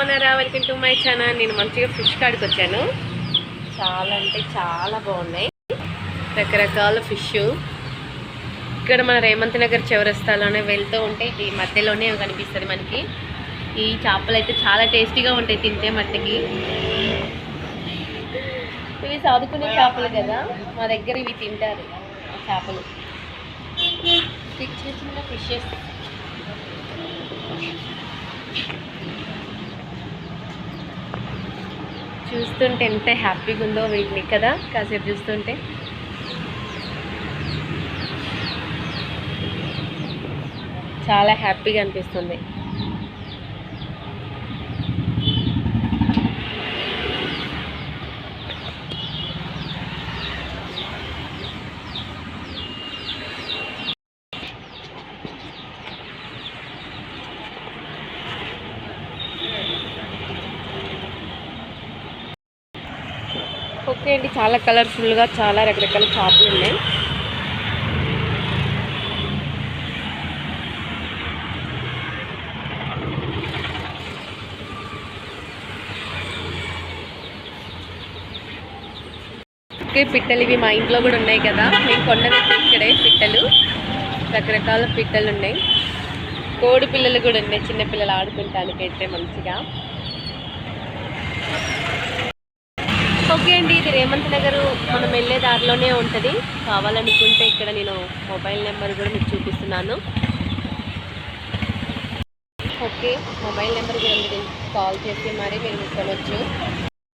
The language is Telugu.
బాగున్నారా? వెల్కమ్ టు మై ఛానల్ నేను మంచిగా ఫిష్ కాడికి వచ్చాను. చాలా అంటే చాలా బాగున్నాయి. రకరకాల ఫిష్ ఇక్కడ మన రేమంత్ నగర్ చివరస్తాలోనే వెళ్తూ ఉంటే ఈ మధ్యలోనే కనిపిస్తుంది మనకి. ఈ చేపలు అయితే చాలా టేస్టీగా ఉంటాయి తింటే మట్టికి. ఇవి సాదుకునే చేపలు కదా? మా దగ్గర ఇవి తింటారు చేపలు. చిన్న చిన్న ఫిషెస్ చూస్తుంటే ఎంత హ్యాపీగా ఉందో వీటిని కదా కాసేపు చూస్తుంటే. చాలా హ్యాపీగా అనిపిస్తుంది. ఓకే అండి చాలా కలర్ఫుల్గా చాలా రకరకాల చేపలు ఉన్నాయి. ఓకే పిట్టలు ఇవి మా ఇంట్లో కూడా ఉన్నాయి కదా. మేము కొన్నది ఇక్కడే పిట్టలు. రకరకాల పిట్టలు ఉన్నాయి. కోడి పిల్లలు కూడా ఉన్నాయి చిన్నపిల్లలు ఆడుకుంటానికి అయితే మంచిగా. ఓకే అండి. ఇది రేమంత్ నగర్ మనం వెళ్ళే దారిలోనే ఉంటుంది. కావాలనుకుంటే ఇక్కడ నేను మొబైల్ నెంబర్ కూడా మీకు చూపిస్తున్నాను. ఓకే మొబైల్ నెంబర్ కూడా మీరు కాల్ చేసి మరీ మీరు కొనవచ్చు